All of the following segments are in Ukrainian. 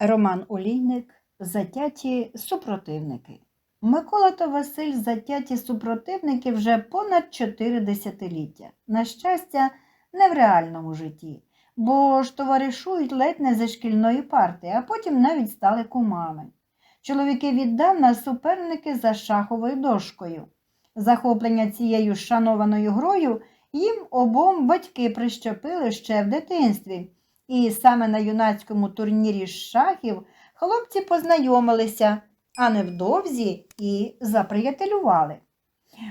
Роман Олійник Затяті супротивники. Микола та Василь затяті супротивники вже понад чотири десятиліття. На щастя, не в реальному житті, бо ж товаришують ледь не зі шкільної парти, а потім навіть стали кумами. Чоловіки віддавна суперники за шаховою дошкою. Захоплення цією шанованою грою їм обом батьки прищепили ще в дитинстві. І саме на юнацькому турнірі шахів хлопці познайомилися, а невдовзі і заприятелювали.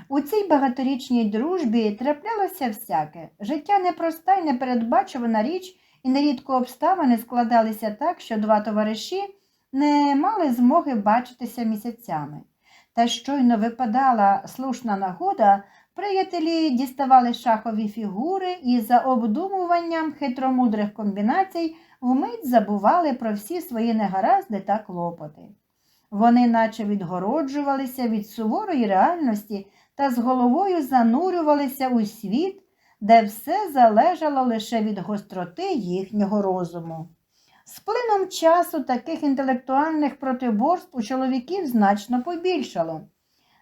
У цій багаторічній дружбі траплялося всяке. Життя непроста й непередбачувана річ, і нерідко обставини складалися так, що два товариші не мали змоги бачитися місяцями. Та щойно випадала слушна нагода, приятелі діставали шахові фігури і за обдумуванням хитромудрих комбінацій вмить забували про всі свої негаразди та клопоти. Вони наче відгороджувалися від суворої реальності та з головою занурювалися у світ, де все залежало лише від гостроти їхнього розуму. З плином часу таких інтелектуальних протиборств у чоловіків значно побільшало.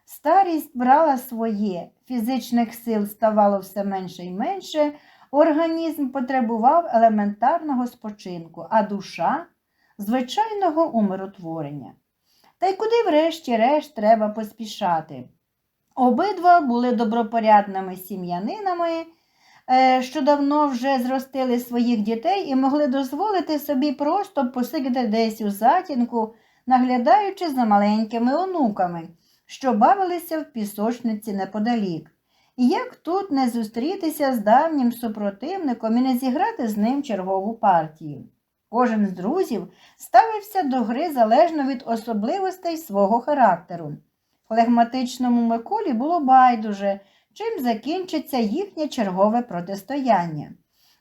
Старість брала своє, фізичних сил ставало все менше і менше, організм потребував елементарного спочинку, а душа звичайного умиротворення. Та й куди, врешті-решт, треба поспішати. Обидва були добропорядними сім'янинами, е, що давно вже зростили своїх дітей і могли дозволити собі просто посидіти десь у затінку, наглядаючи за маленькими онуками, що бавилися в пісочниці неподалік. Як тут не зустрітися з давнім супротивником і не зіграти з ним чергову партію? Кожен з друзів ставився до гри залежно від особливостей свого характеру. Флегматичному Миколі було байдуже, чим закінчиться їхнє чергове протистояння.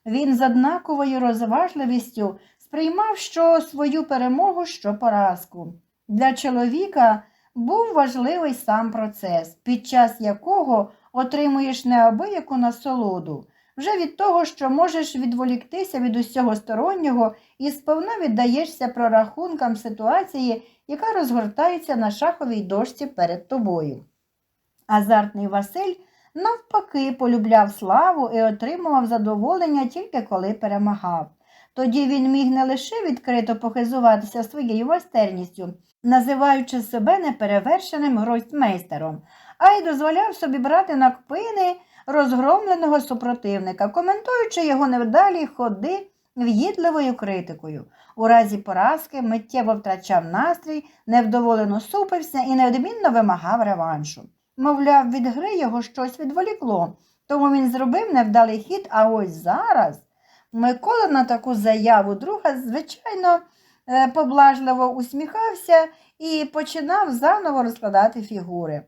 Він з однаковою розважливістю сприймав що свою перемогу, що поразку. Для чоловіка був важливий сам процес, під час якого отримуєш неабияку насолоду, вже від того, що можеш відволіктися від усього стороннього і сповна віддаєшся прорахункам ситуації, яка розгортається на шаховій дошці перед тобою. Азартний Василь навпаки полюбляв славу і отримував задоволення тільки коли перемагав. Тоді він міг не лише відкрито похизуватися своєю майстерністю, називаючи себе неперевершеним гройстмейстером, а й дозволяв собі брати на кпини розгромленого супротивника, коментуючи його невдалі ходи в'їдливою критикою. У разі поразки миттєво втрачав настрій, невдоволено супився і неодмінно вимагав реваншу. Мовляв, від гри його щось відволікло, тому він зробив невдалий хід, а ось зараз. Микола на таку заяву друга, звичайно, е, поблажливо усміхався і починав заново розкладати фігури.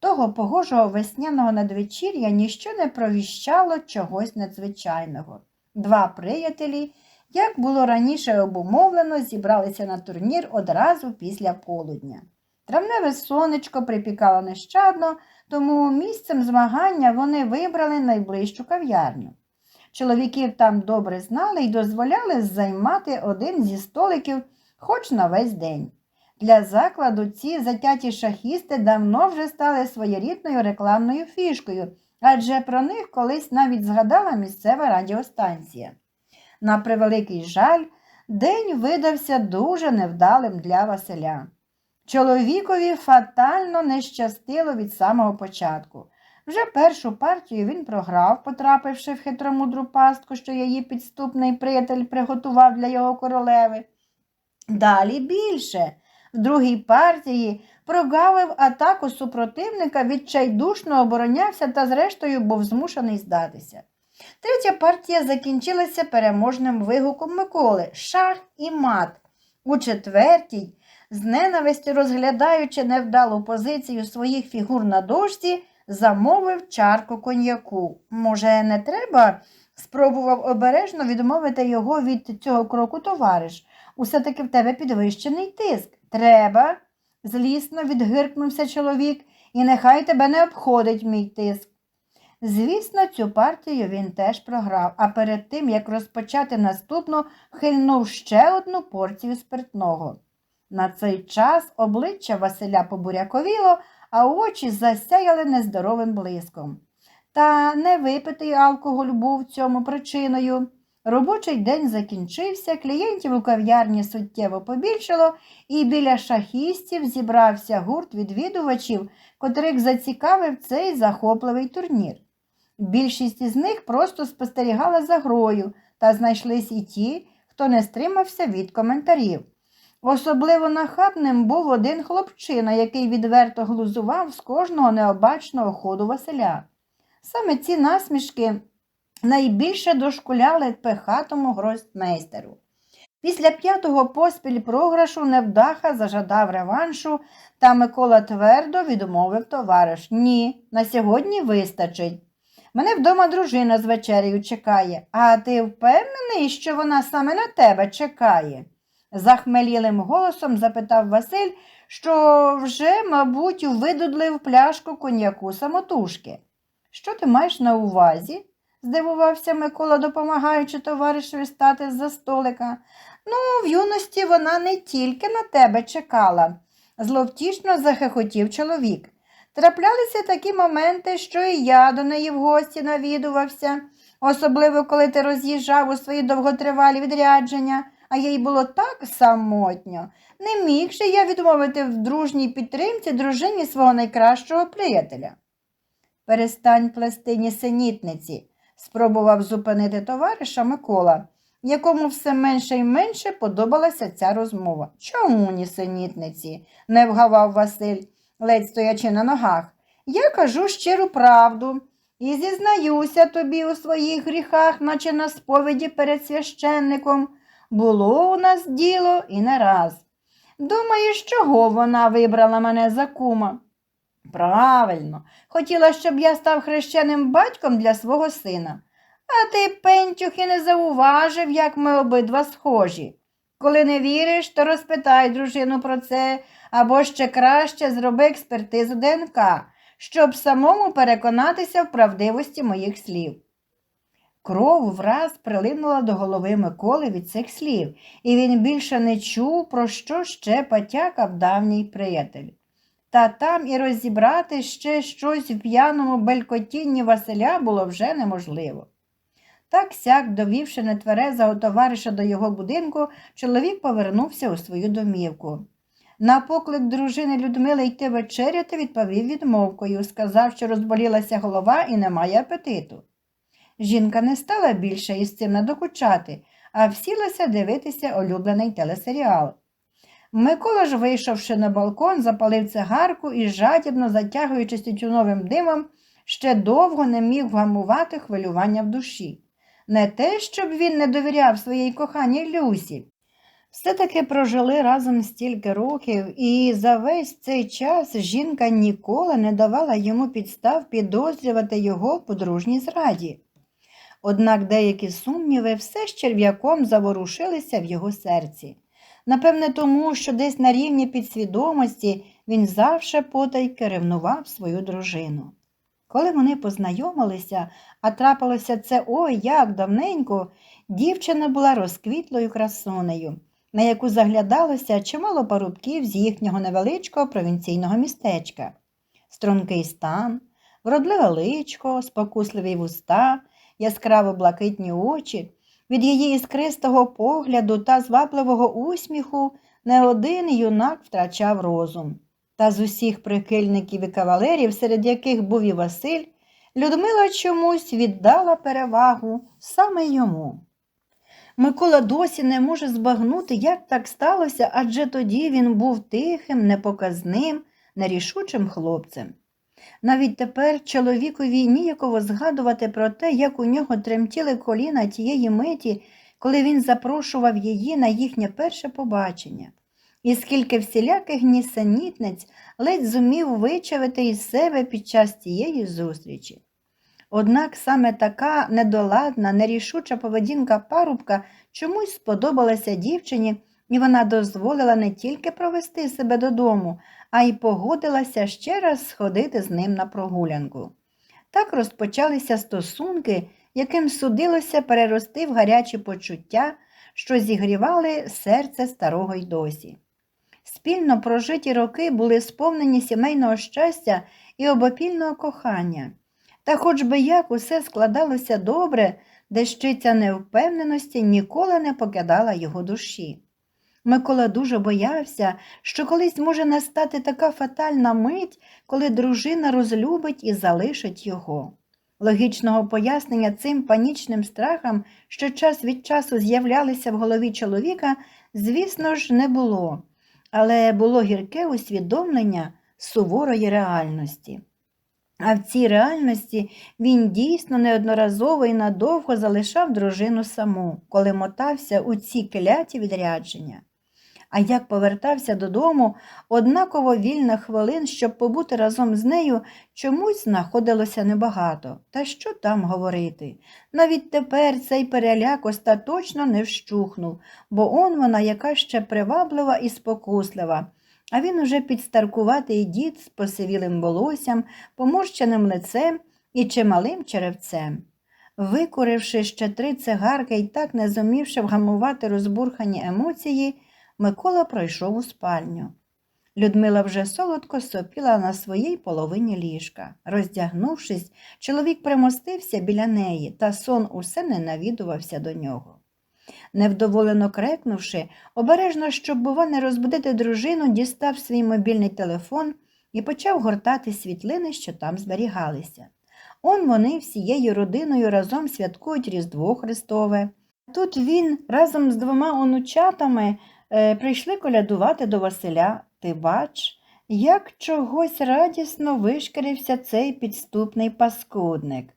Того погожого весняного надвечір'я ніщо не провіщало чогось надзвичайного. Два приятелі, як було раніше обумовлено, зібралися на турнір одразу після полудня. Травневе сонечко припікало нещадно, тому місцем змагання вони вибрали найближчу кав'ярню. Чоловіків там добре знали і дозволяли займати один зі столиків хоч на весь день. Для закладу ці затяті шахісти давно вже стали своєрідною рекламною фішкою, адже про них колись навіть згадала місцева радіостанція. На превеликий жаль, день видався дуже невдалим для Василя. Чоловікові фатально не щастило від самого початку. Вже першу партію він програв, потрапивши в хитромудру пастку, що її підступний приятель приготував для його королеви. Далі більше. В другій партії прогавив атаку супротивника, відчайдушно оборонявся та, зрештою, був змушений здатися. Третя партія закінчилася переможним вигуком Миколи шах і мат. У четвертій, з ненависті розглядаючи невдалу позицію своїх фігур на дошці, замовив чарку коньяку. Може, не треба? спробував обережно відмовити його від цього кроку товариш. Усе таки в тебе підвищений тиск. Треба, злісно відгиркнувся чоловік, і нехай тебе не обходить мій тиск. Звісно, цю партію він теж програв, а перед тим, як розпочати наступну, хильнув ще одну порцію спиртного. На цей час обличчя Василя побуряковіло, а очі засяяли нездоровим блиском. Та не випитий алкоголь був цьому причиною. Робочий день закінчився, клієнтів у кав'ярні суттєво побільшало, і біля шахістів зібрався гурт відвідувачів, котрих зацікавив цей захопливий турнір. Більшість із них просто спостерігала за грою, та знайшлись і ті, хто не стримався від коментарів. Особливо нахабним був один хлопчина, який відверто глузував з кожного необачного ходу Василя. Саме ці насмішки найбільше дошкуляли пехатому гросмейстеру. Після п'ятого поспіль програшу невдаха зажадав реваншу, та Микола твердо відмовив товариш. Ні, на сьогодні вистачить. Мене вдома дружина з вечерею чекає, а ти впевнений, що вона саме на тебе чекає? Захмелілим голосом запитав Василь, що вже, мабуть, видудлив пляшку коньяку самотужки. Що ти маєш на увазі? здивувався Микола, допомагаючи товаришеві стати з-за столика. Ну, в юності вона не тільки на тебе чекала, зловтішно захихотів чоловік. Траплялися такі моменти, що і я до неї в гості навідувався, особливо коли ти роз'їжджав у свої довготривалі відрядження, а їй було так самотньо. Не міг же я відмовити в дружній підтримці дружині свого найкращого приятеля. Перестань плести нісенітниці, спробував зупинити товариша Микола, якому все менше і менше подобалася ця розмова. Чому нісенітниці? не вгавав Василь, ледь стоячи на ногах. Я кажу щиру правду і зізнаюся тобі у своїх гріхах, наче на сповіді перед священником. Було у нас діло і не раз. Думаєш, чого вона вибрала мене за кума? Правильно, хотіла, щоб я став хрещеним батьком для свого сина. А ти, пентюх, і не зауважив, як ми обидва схожі. Коли не віриш, то розпитай дружину про це, або ще краще зроби експертизу ДНК, щоб самому переконатися в правдивості моїх слів. Кров враз прилинула до голови Миколи від цих слів, і він більше не чув, про що ще потякав давній приятель. Та там і розібрати ще щось в п'яному белькотінні Василя було вже неможливо. Так сяк, довівши нетверезого товариша до його будинку, чоловік повернувся у свою домівку. На поклик дружини Людмили йти вечеряти відповів відмовкою, сказав, що розболілася голова і немає апетиту. Жінка не стала більше із цим надокучати, а всілася дивитися улюблений телесеріал. Микола ж, вийшовши на балкон, запалив цигарку і, жадібно затягуючись тютюновим димом, ще довго не міг вгамувати хвилювання в душі. Не те, щоб він не довіряв своїй коханій Люсі. Все-таки прожили разом стільки років, і за весь цей час жінка ніколи не давала йому підстав підозрювати його в подружній зраді. Однак деякі сумніви все ж черв'яком заворушилися в його серці. Напевне, тому, що десь на рівні підсвідомості він завше потайки ревнував свою дружину. Коли вони познайомилися, а трапилося це ой як давненько, дівчина була розквітлою красунею, на яку заглядалося чимало парубків з їхнього невеличкого провінційного містечка. Стрункий стан, вродливе личко, спокусливі вуста, яскраво блакитні очі. Від її іскристого погляду та звабливого усміху не один юнак втрачав розум. Та з усіх прихильників і кавалерів, серед яких був і Василь, Людмила чомусь віддала перевагу саме йому. Микола досі не може збагнути, як так сталося, адже тоді він був тихим, непоказним, нерішучим хлопцем. Навіть тепер чоловікові ніяково згадувати про те, як у нього тремтіли коліна тієї миті, коли він запрошував її на їхнє перше побачення, і скільки всіляких нісенітниць ледь зумів вичавити із себе під час цієї зустрічі. Однак саме така недоладна, нерішуча поведінка парубка чомусь сподобалася дівчині, і вона дозволила не тільки провести себе додому, а й погодилася ще раз сходити з ним на прогулянку. Так розпочалися стосунки, яким судилося перерости в гарячі почуття, що зігрівали серце старого й досі. Спільно прожиті роки були сповнені сімейного щастя і обопільного кохання. Та хоч би як усе складалося добре, дещиця невпевненості ніколи не покидала його душі. Микола дуже боявся, що колись може настати така фатальна мить, коли дружина розлюбить і залишить його. Логічного пояснення цим панічним страхам, що час від часу з'являлися в голові чоловіка, звісно ж, не було, але було гірке усвідомлення суворої реальності. А в цій реальності він дійсно неодноразово і надовго залишав дружину саму, коли мотався у ці кляті відрядження. А як повертався додому, однаково вільних хвилин, щоб побути разом з нею, чомусь знаходилося небагато. Та що там говорити? Навіть тепер цей переляк остаточно не вщухнув, бо он вона яка ще приваблива і спокуслива. А він уже підстаркуватий дід з посивілим волоссям, поморщеним лицем і чималим черевцем. Викуривши ще три цигарки і так не зумівши вгамувати розбурхані емоції, Микола пройшов у спальню. Людмила вже солодко сопіла на своїй половині ліжка. Роздягнувшись, чоловік примостився біля неї, та сон усе не навідувався до нього. Невдоволено крекнувши, обережно, щоб, бува, не розбудити дружину, дістав свій мобільний телефон і почав гортати світлини, що там зберігалися. Он вони всією родиною разом святкують Різдво Христове. Тут він разом з двома онучатами прийшли колядувати до Василя. Ти бач, як чогось радісно вишкірився цей підступний паскудник.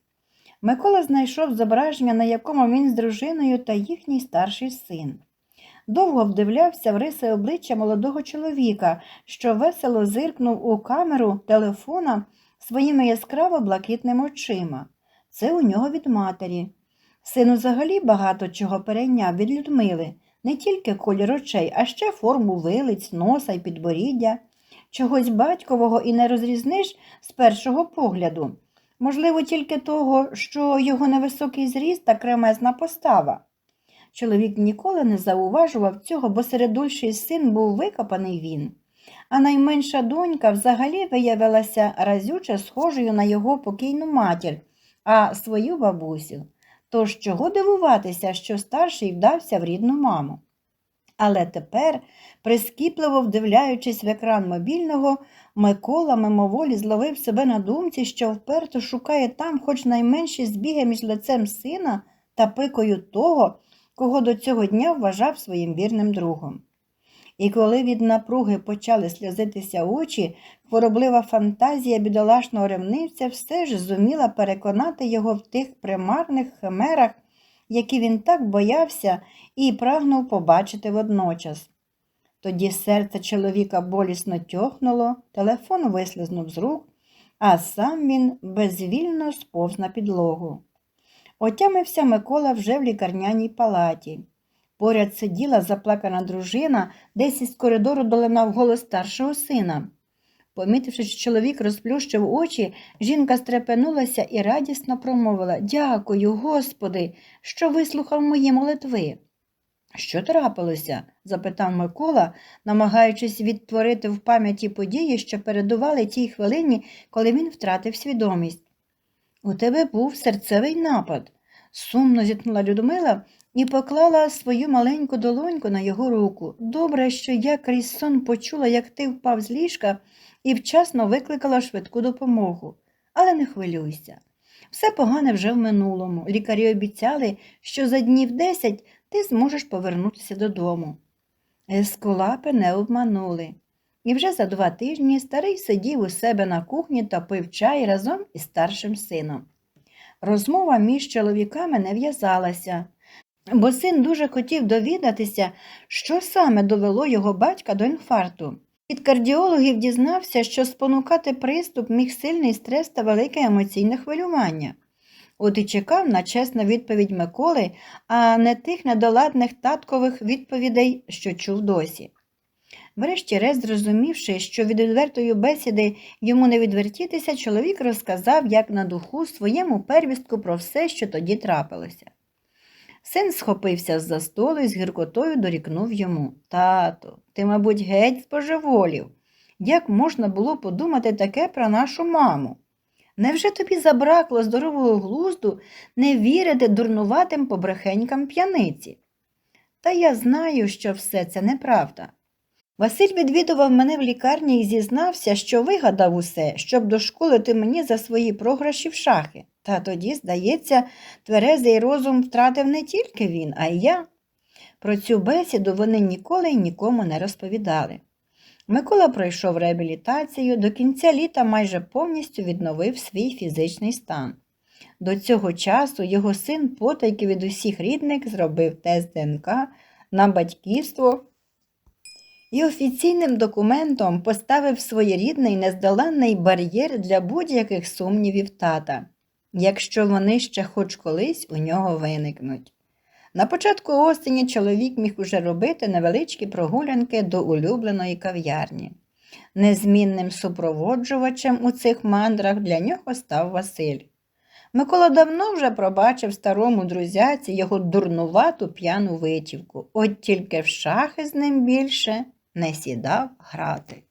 Микола знайшов зображення, на якому він з дружиною та їхній старший син. Довго вдивлявся в риси обличчя молодого чоловіка, що весело зиркнув у камеру телефона своїми яскраво блакитними очима. Це у нього від матері. Син взагалі багато чого перейняв від Людмили, не тільки колір очей, а ще форму вилиць, носа й підборіддя. Чогось батькового і не розрізниш з першого погляду. Можливо, тільки того, що його невисокий зріст та кремезна постава. Чоловік ніколи не зауважував цього, бо середульший син був викопаний він, а найменша донька взагалі виявилася разюче схожою на його покійну матір, а свою бабусю. Тож чого дивуватися, що старший вдався в рідну маму. Але тепер, прискіпливо вдивляючись в екран мобільного, Микола мимоволі зловив себе на думці, що вперто шукає там хоч найменші збіги між лицем сина та пикою того, кого до цього дня вважав своїм вірним другом. І коли від напруги почали сльозитися очі, хвороблива фантазія бідолашного ревнивця все ж зуміла переконати його в тих примарних химерах, які він так боявся і прагнув побачити водночас. Тоді серце чоловіка болісно тьохнуло, телефон вислизнув з рук, а сам він безвільно сповз на підлогу. Отямився Микола вже в лікарняній палаті. Поряд сиділа заплакана дружина, десь із коридору долинав голос старшого сина. Помітивши, що чоловік розплющив очі, жінка стрепенулася і радісно промовила Дякую, Господи, що вислухав мої молитви. Що трапилося? запитав Микола, намагаючись відтворити в пам'яті події, що передували тій хвилині, коли він втратив свідомість. У тебе був серцевий напад, сумно зітхнула Людмила і поклала свою маленьку долоньку на його руку. Добре, що я крізь сон почула, як ти впав з ліжка і вчасно викликала швидку допомогу. Але не хвилюйся. Все погане вже в минулому. Лікарі обіцяли, що за днів десять ти зможеш повернутися додому. Ескулапи не обманули. І вже за два тижні старий сидів у себе на кухні та пив чай разом із старшим сином. Розмова між чоловіками не в'язалася, бо син дуже хотів довідатися, що саме довело його батька до інфаркту. Від кардіологів дізнався, що спонукати приступ міг сильний стрес та велике емоційне хвилювання. От і чекав на чесну відповідь Миколи, а не тих недоладних таткових відповідей, що чув досі. Врешті-решт, зрозумівши, що від відвертої бесіди йому не відвертітися, чоловік розказав, як на духу, своєму первістку про все, що тоді трапилося. Син схопився з-за столу і з гіркотою дорікнув йому Тато, ти, мабуть, геть споживолів. Як можна було подумати таке про нашу маму? Невже тобі забракло здорового глузду не вірити дурнуватим побрехенькам п'яниці? Та я знаю, що все це неправда. Василь відвідував мене в лікарні і зізнався, що вигадав усе, щоб дошколити мені за свої програші в шахи. Та тоді, здається, тверезий розум втратив не тільки він, а й я. Про цю бесіду вони ніколи й нікому не розповідали. Микола пройшов реабілітацію, до кінця літа майже повністю відновив свій фізичний стан. До цього часу його син потайки від усіх рідних зробив тест ДНК на батьківство і офіційним документом поставив своєрідний нездоланний бар'єр для будь-яких сумнівів тата, якщо вони ще хоч колись у нього виникнуть. На початку осені чоловік міг уже робити невеличкі прогулянки до улюбленої кав'ярні. Незмінним супроводжувачем у цих мандрах для нього став Василь. Микола давно вже пробачив старому друзяці його дурнувату п'яну витівку, от тільки в шахи з ним більше не сідав грати.